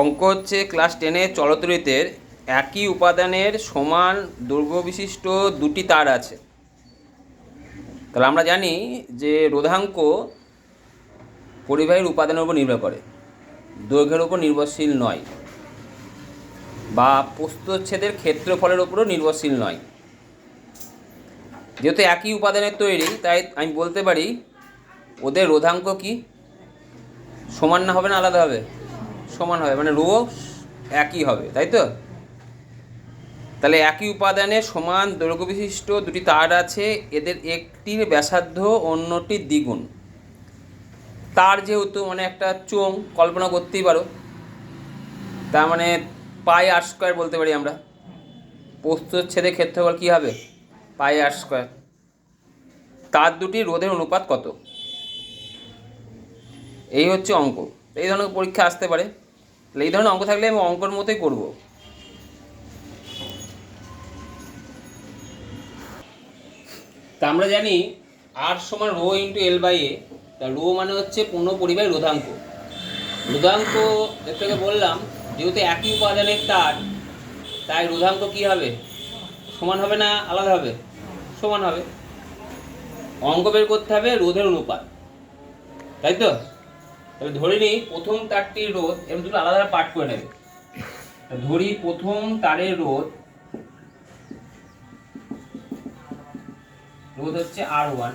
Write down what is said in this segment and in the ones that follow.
অঙ্ক হচ্ছে ক্লাস টেনের চলতরিতের একই উপাদানের সমান দৈর্ঘ্য বিশিষ্ট দুটি তার আছে। তাহলে আমরা জানি যে রোধাঙ্ক পরিবাহীর উপাদানের উপর নির্ভর করে, দৈর্ঘ্যের উপর নির্ভরশীল নয় বা প্রস্তচ্ছেদের ক্ষেত্রফলের উপরও নির্ভরশীল নয়। যেহেতু একই উপাদানের তৈরি, তাই আমি বলতে পারি ওদের রোধাঙ্ক কি? সমান না হবে না আলাদা হবে? সমান হবে মানে রো একই হবে, তাই তো? তাহলে একই উপাদানে সমান দৈর্ঘ্য বিশিষ্ট দুটি তার আছে, এদের একটির ব্যাসার্ধ অন্যটির দ্বিগুণ। তার যেহেতু মানে একটা চোং কল্পনা করতেই পারো। তার মানে পাই আর স্কোয়ার বলতে পারি আমরা। প্রস্তুচ্ছেদে ক্ষেত্রফল কী হবে? পাই আর স্কোয়ার তার দুটি রোধের অনুপাত কত? এই হচ্ছে অঙ্ক। এই ধরনের পরীক্ষা আসতে পারে। তাহলে এই ধরনের অঙ্ক থাকলে আমি অঙ্কর মতোই করব। তা আমরা জানি আর সমান row into L by A তা রো মানে হচ্ছে পূর্ণ পরিবাহী রোধাঙ্ক। রোধাঙ্ক একটু আগে বললাম, যেহেতু একই উপাদানের তার, তাই রোধাঙ্ক কী হবে? সমান হবে না আলাদা হবে? সমান হবে। অঙ্ক বের করতে হবে রোধের অনুপাত। তাই তো? তাহলে ধরে নিই, প্রথম তারটির রোধ এরকম দুটো আলাদা আলাদা পাঠ করে নেবে। ধরি প্রথম তারের রোধ রোধ হচ্ছে আর ওয়ান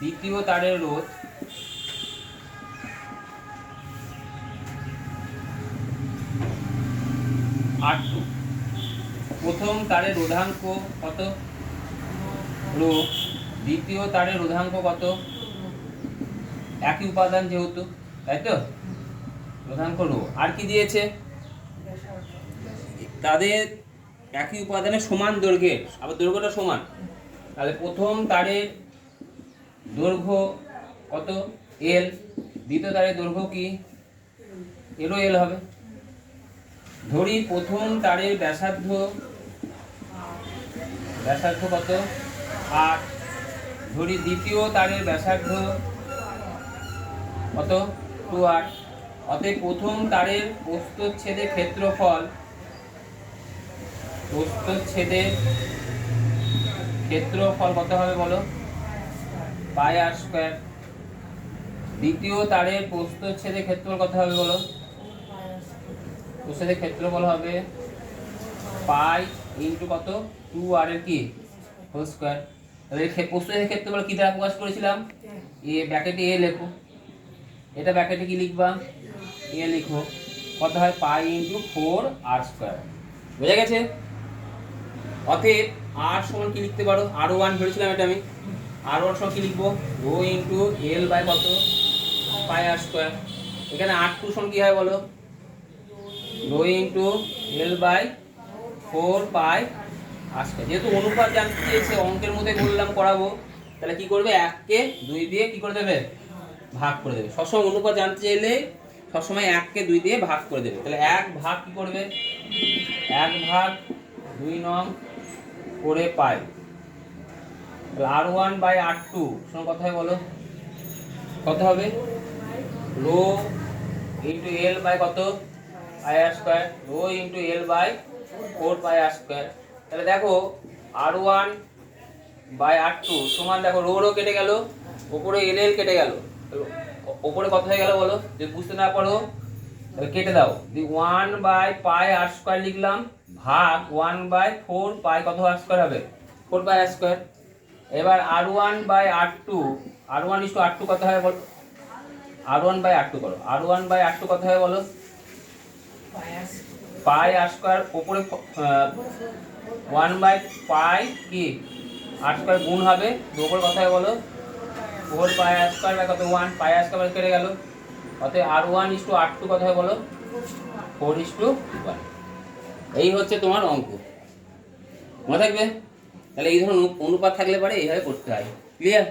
দ্বিতীয় তারের রোধ আর টু প্রথম তারের রোধাঙ্ক কত? রো, দ্বিতীয় তারের রোধাঙ্ক কত? একই উপাদান যেহেতু। তাই তো রোধাঙ্ক রো আর কি দিয়েছে? তাদের একই উপাদানের সমান দৈর্ঘ্যের আবার দৈর্ঘ্যটা সমান। তাহলে প্রথম তারের দৈর্ঘ্য কত? এল দ্বিতীয় তারের দৈর্ঘ্য কি? এরও এল হবে। ধরি প্রথম তারের ব্যাসার্ধ। ব্যাসার্ধ কত? আট। ধরি দ্বিতীয় তারের ব্যাসার্ধ কত? টু আট অতএব প্রথম তারের প্রস্তচ্ছেদের ক্ষেত্রফল প্রস্তচ্ছেদের ক্ষেত্রফল কত হবে বলো? Pi r square. দ্বিতীয় তারের প্রস্তচ্ছেদের ক্ষেত্রফল কত হবে বলো? প্রস্তচ্ছেদের ক্ষেত্রফল হবে পাই ইন্টু কত? টু আর এর কি? Whole square. তাহলে প্রস্তচ্ছেদের ক্ষেত্রফল কি দ্বারা প্রকাশ করেছিলাম? এ ব্যাকেটে এ লেখো। এটা ব্যাকেটে কি লিখবা? এ লিখো। কত হয়? Pi into four r square বোঝা গেছে? অতএব আর সমান কি লিখতে পারো? আর ওয়ান ধরেছিলাম এটা আমি। আর ওয়ান সমান কি লিখব? রো ইন্টু এল বাই কত? পাই আর স্কোয়ার এখানে আর টু সমান কি হয় বলো? Rho into L by four pi r square যেহেতু অনুপাত জানতে চেয়েছে, অঙ্কের মধ্যে বললাম, করাবো। তাহলে কি করবে? এককে দুই দিয়ে কি করে দেবে? ভাগ করে দেবে। সবসময় অনুপাত জানতে চাইলে সবসময় এককে দুই দিয়ে ভাগ করে দেবে। তাহলে এক ভাগ কি করবে? এক ভাগ দুই নং করে পাই। R one by r two, শোনো কথা হবে বলো। কত হবে? রো ইন্টু এল বাই কত? Pi r square. Rho into L by four pi r square. তাহলে দেখো, r one by r two, সমান দেখো, রো রো কেটে গেল, ওপরে এল এল কেটে গেল। ওপরে কত হয়ে গেল, বলো। যদি বুঝতে না পারো, তাহলে কেটে দাও। দি one by pi r square লিখলাম, ভাগ ওয়ান বাই ফোর পাই কত আর স্কোয়ার হবে? Four pi r square. এবার r one by r two, r one is to r two কত হয় বলো? R one by r two করো। R one by r two কত হয় বলো? পাই আর স্কোয়ার ওপরে ওয়ান বাই পাই কি? আর স্কোয়ার গুণ হবে ওপরে কত হয় বলো? Four pi r square by কত ওয়ান পাই আর স্কোয়ার কেটে গেল। অতএব r one is to r two কত হয় বলো? ফোর ইস টু ওয়ান এই হচ্ছে তোমার অঙ্ক। মনে থাকবে? তাহলে এই ধরনের অনুপাত থাকলে পারে এইভাবে করতে হয়। ক্লিয়ার